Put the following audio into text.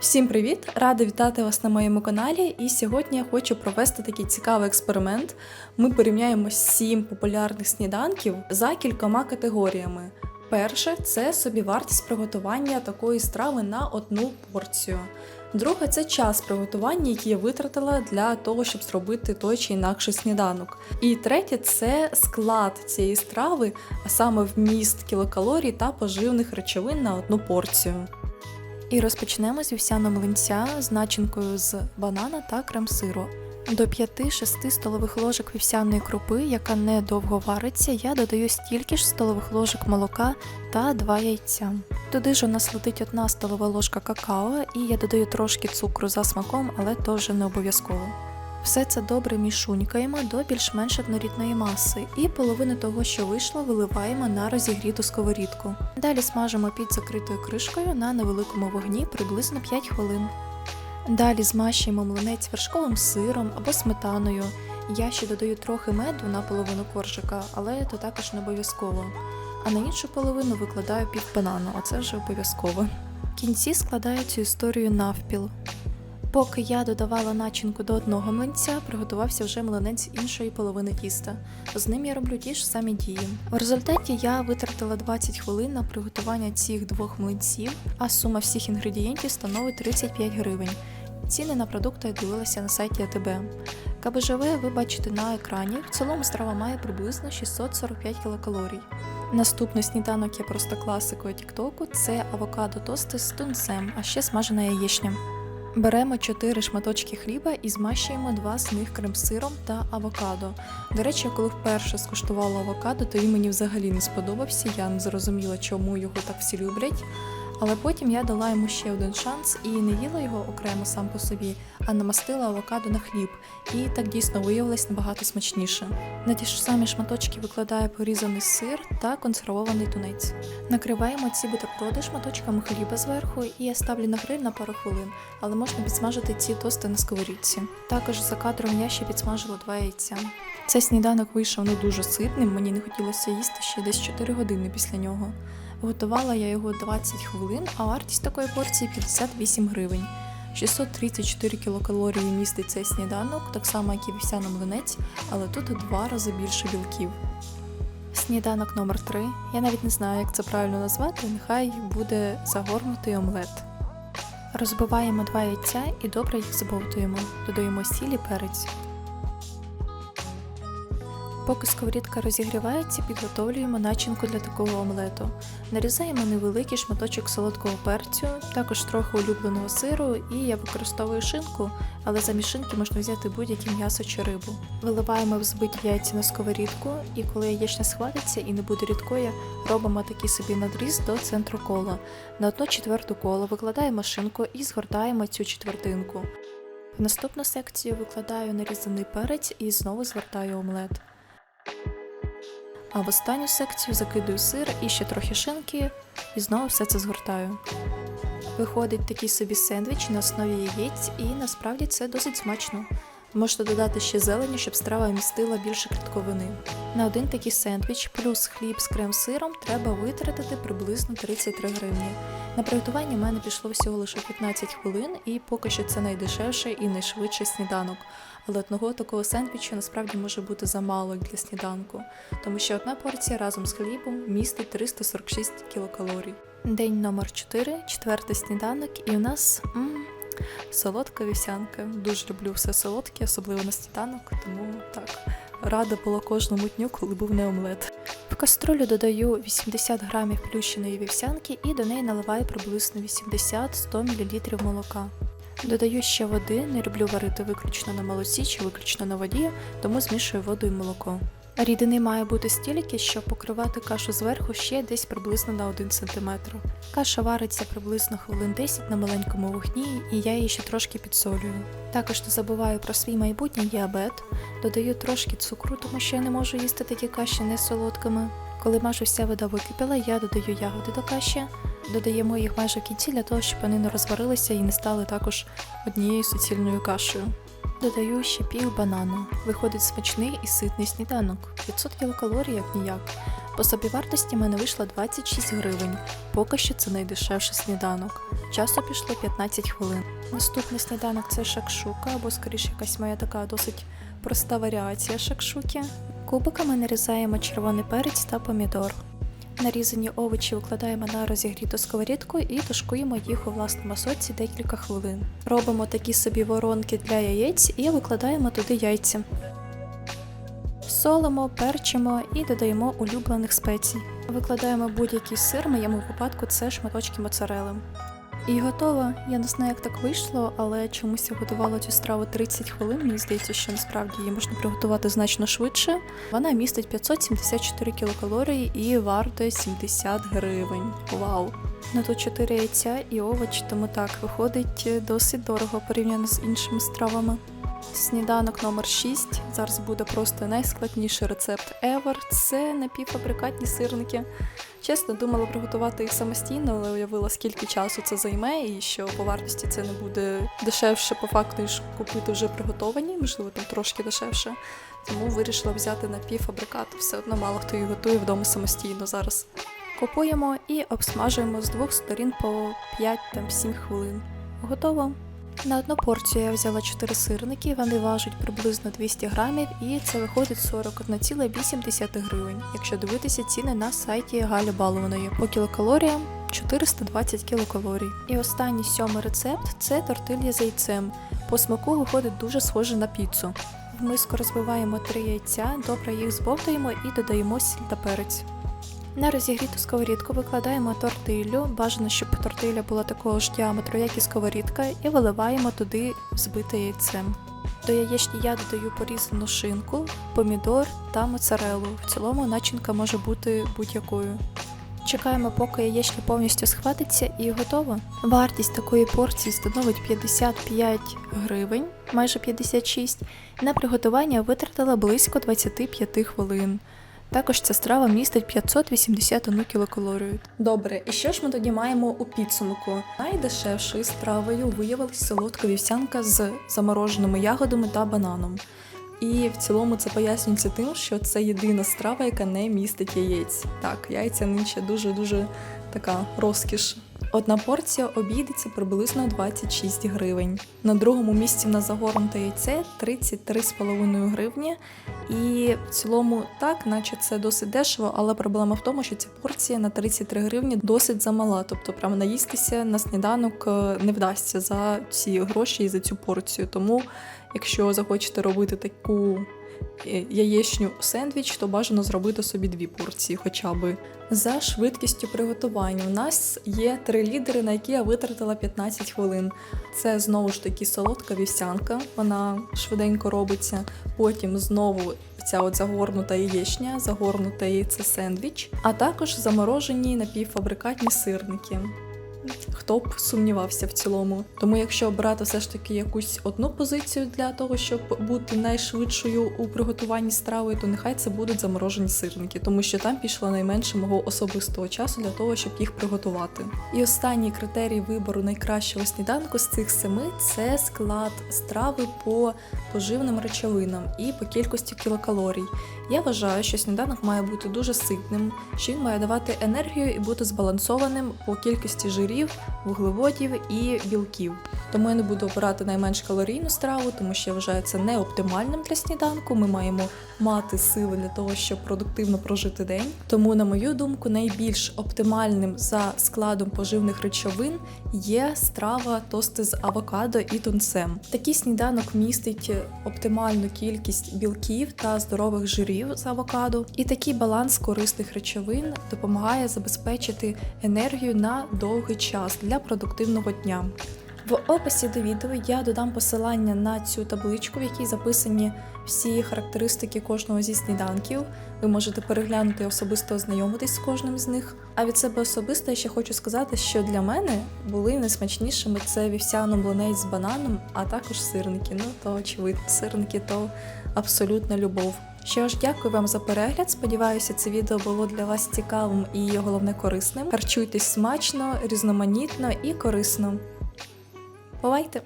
Всім привіт! Рада вітати вас на моєму каналі. І сьогодні я хочу провести такий цікавий експеримент. Ми порівняємо сім популярних сніданків за кількома категоріями. Перше це собівартість приготування такої страви на одну порцію. Друге це час приготування, який я витратила для того, щоб зробити той чи інакший сніданок. І третє це склад цієї страви, а саме вміст кілокалорій та поживних речовин на одну порцію. І розпочнемо з вівсяного млинця з начинкою з банана та крем-сиру. До 5-6 столових ложок вівсяної крупи, яка не довго вариться, я додаю стільки ж столових ложок молока та 2 яйця. Туди ж у нас летить одна столова ложка какао, і я додаю трошки цукру за смаком, але теж не обов'язково. Все це добре мішунькаємо до більш-менш однорідної маси, і половину того, що вийшло, виливаємо на розігріту сковорідку. Далі смажимо під закритою кришкою на невеликому вогні приблизно 5 хвилин. Далі змащуємо млинець вершковим сиром або сметаною. Я ще додаю трохи меду на половину коржика, але то також не обов'язково. А на іншу половину викладаю пів банану, а це вже обов'язково. В кінці складаю цю історію навпіл. Поки я додавала начинку до одного млинця, приготувався вже млинець іншої половини тіста. З ним я роблю ті ж самі дії. В результаті я витратила 20 хвилин на приготування цих двох млинців, а сума всіх інгредієнтів становить 35 гривень. Ціни на продукти я дивилася на сайті АТБ. КБЖВ ви бачите на екрані. В цілому страва має приблизно 645 кілокалорій. Наступний сніданок є просто класикою Тіктоку це авокадо тости з тунцем, а ще смажена яєчня. Беремо 4 шматочки хліба і змащуємо два з них крем-сиром та авокадо. До речі, я коли вперше скуштувала авокадо, то він мені взагалі не сподобався. Я не зрозуміла, чому його так всі люблять. Але потім я дала йому ще один шанс і не їла його окремо сам по собі, а намастила авокадо на хліб. І так дійсно виявилось набагато смачніше. На ті ж самі шматочки викладаю порізаний сир та консервований тунець. Накриваємо ці бутерброди шматочками хліба зверху, і я ставлю на гриль на пару хвилин, але можна підсмажити ці тости на сковорідці. Також за кадром я ще підсмажила два яйця. Цей сніданок вийшов не дуже ситним, мені не хотілося їсти ще десь 4 години після нього. Готувала я його 20 хвилин, а вартість такої порції 58 гривень. 634 кілокалорії містить цей сніданок, так само як і вівсяний млинець, але тут у два рази більше білків. Сніданок номер 3 Я навіть не знаю, як це правильно назвати, нехай буде загорнутий омлет. Розбиваємо два яйця і добре їх збовтуємо. Додаємо сіль і перець. Поки сковорідка розігрівається, підготовлюємо начинку для такого омлету. Нарізаємо невеликий шматочок солодкого перцю, також трохи улюбленого сиру, і я використовую шинку, але замість шинки можна взяти будь-яке м'ясо чи рибу. Виливаємо взбиті яйця на сковорідку, і коли яєчня схватиться і не буде рідкою, робимо такий собі надріз до центру кола. На одну четверту коло викладаємо шинку і згортаємо цю четвертинку. В наступну секцію викладаю нарізаний перець і знову згортаю омлет. А в останню секцію закидую сир і ще трохи шинки, і знову все це згортаю. Виходить такий собі сендвіч на основі яєць, і насправді це досить смачно. Можете додати ще зелені, щоб страва містила більше клітковини. На один такий сендвіч плюс хліб з крем-сиром треба витратити приблизно 33 гривні. На приготування в мене пішло всього лише 15 хвилин, і поки що це найдешевший і найшвидший сніданок. Але одного такого сендвічу насправді може бути замало для сніданку, тому що одна порція разом з хлібом містить 346 кілокалорій. День номер 4, четвертий сніданок, і у нас м, солодка вівсянка. Дуже люблю все солодке, особливо на сніданок, тому так. Рада була кожному дню, коли був не омлет. В каструлю додаю 80 грамів плющеної вівсянки і до неї наливаю приблизно 80-100 мл молока. Додаю ще води, не люблю варити виключно на молоці чи виключно на воді, тому змішую воду і молоко. Рідини має бути стільки, щоб покривати кашу зверху ще десь приблизно на 1 см. Каша вариться приблизно хвилин 10 на маленькому вогні, і я її ще трошки підсолюю. Також не забуваю про свій майбутній діабет, додаю трошки цукру, тому що я не можу їсти такі каші не солодкими. Коли майже вся вода википіла, я додаю ягоди до каші, додаємо їх майже в кінці для того, щоб вони не розварилися і не стали також однією суцільною кашею. Додаю ще пів банану. Виходить смачний і ситний сніданок. 500 кілокалорій, як ніяк. По собівартості мене вийшло 26 гривень. Поки що це найдешевший сніданок. Часу пішло 15 хвилин. Наступний сніданок це шакшука, або скоріше якась моя така досить проста варіація шакшуки. Кубиками нарізаємо червоний перець та помідор. Нарізані овочі викладаємо на розігріту сковорідку і тушкуємо їх у власному соці декілька хвилин. Робимо такі собі воронки для яєць і викладаємо туди яйця. Солимо, перчимо і додаємо улюблених спецій. Викладаємо будь-який сир, моєму випадку це шматочки моцарели. І готово. Я не знаю, як так вийшло, але чомусь я готувала цю страву 30 хвилин. Мені здається, що насправді її можна приготувати значно швидше. Вона містить 574 кілокалорії і вартує 70 гривень. Вау! На то 4 яйця і овочі, тому так виходить досить дорого порівняно з іншими стравами. Сніданок номер 6. Зараз буде просто найскладніший рецепт ever. Це напівфабрикатні сирники. Чесно, думала приготувати їх самостійно, але уявила, скільки часу це займе, і що по вартості це не буде дешевше по факту, ніж купити вже приготовані, можливо, там трошки дешевше. Тому вирішила взяти напівфабрикат. Все одно мало хто їх готує вдома самостійно зараз. Купуємо і обсмажуємо з двох сторін по 5-7 хвилин. Готово. На одну порцію я взяла 4 сирники, вони важать приблизно 200 грамів, і це виходить 41,8 гривень, якщо дивитися ціни на сайті Галі Балованої. По кілокалоріям 420 кілокалорій. І останній сьомий рецепт це тортилья з яйцем. По смаку виходить дуже схоже на піцу. В миску розбиваємо 3 яйця, добре їх збовтуємо і додаємо сіль та перець. На розігріту сковорідку викладаємо тортилю, бажано, щоб тортиля була такого ж діаметру, як і сковорідка, і виливаємо туди взбите яйце. До яєчні я додаю порізану шинку, помідор та моцарелу. В цілому начинка може бути будь-якою. Чекаємо, поки яєчня повністю схватиться і готово. Вартість такої порції становить 55 гривень, майже 56. На приготування витратила близько 25 хвилин. Також ця страва містить 581 кілокалорію. Добре, і що ж ми тоді маємо у підсумку? Найдешевшою стравою виявилась солодка вівсянка з замороженими ягодами та бананом. І в цілому це пояснюється тим, що це єдина страва, яка не містить яєць. Так, яйця нинче дуже-дуже така розкіш. Одна порція обійдеться приблизно 26 гривень. На другому місці на загорнуте яйце 33,5 гривні. І в цілому так, наче це досить дешево, але проблема в тому, що ця порція на 33 гривні досить замала. Тобто, прямо наїстися на сніданок е, не вдасться за ці гроші і за цю порцію. Тому, якщо захочете робити таку яєчню сендвіч, то бажано зробити собі дві порції, хоча би. За швидкістю приготування у нас є три лідери, на які я витратила 15 хвилин. Це знову ж таки солодка вівсянка, вона швиденько робиться. Потім знову ця от загорнута яєчня, загорнуте яйце сендвіч, а також заморожені напівфабрикатні сирники. Хто б сумнівався в цілому. Тому, якщо обрати все ж таки якусь одну позицію для того, щоб бути найшвидшою у приготуванні страви, то нехай це будуть заморожені сирники, тому що там пішло найменше мого особистого часу для того, щоб їх приготувати. І останній критерій вибору найкращого сніданку з цих семи це склад страви по поживним речовинам і по кількості кілокалорій. Я вважаю, що сніданок має бути дуже ситним, що він має давати енергію і бути збалансованим по кількості жирів, вуглеводів і білків. Тому я не буду обирати найменш калорійну страву, тому що я вважаю це не оптимальним для сніданку. Ми маємо мати сили для того, щоб продуктивно прожити день. Тому, на мою думку, найбільш оптимальним за складом поживних речовин є страва тости з авокадо і тунцем. Такий сніданок містить оптимальну кількість білків та здорових жирів з авокадо, і такий баланс корисних речовин допомагає забезпечити енергію на довгий час для продуктивного дня. В описі до відео я додам посилання на цю табличку, в якій записані всі характеристики кожного зі сніданків. Ви можете переглянути особисто ознайомитись з кожним з них. А від себе особисто я ще хочу сказати, що для мене були найсмачнішими це вівсяно-блинець з бананом, а також сирники. Ну то очевидно, сирники то абсолютна любов. Що ж, дякую вам за перегляд. Сподіваюся, це відео було для вас цікавим і головне корисним. Харчуйтесь смачно, різноманітно і корисно. Бувайте!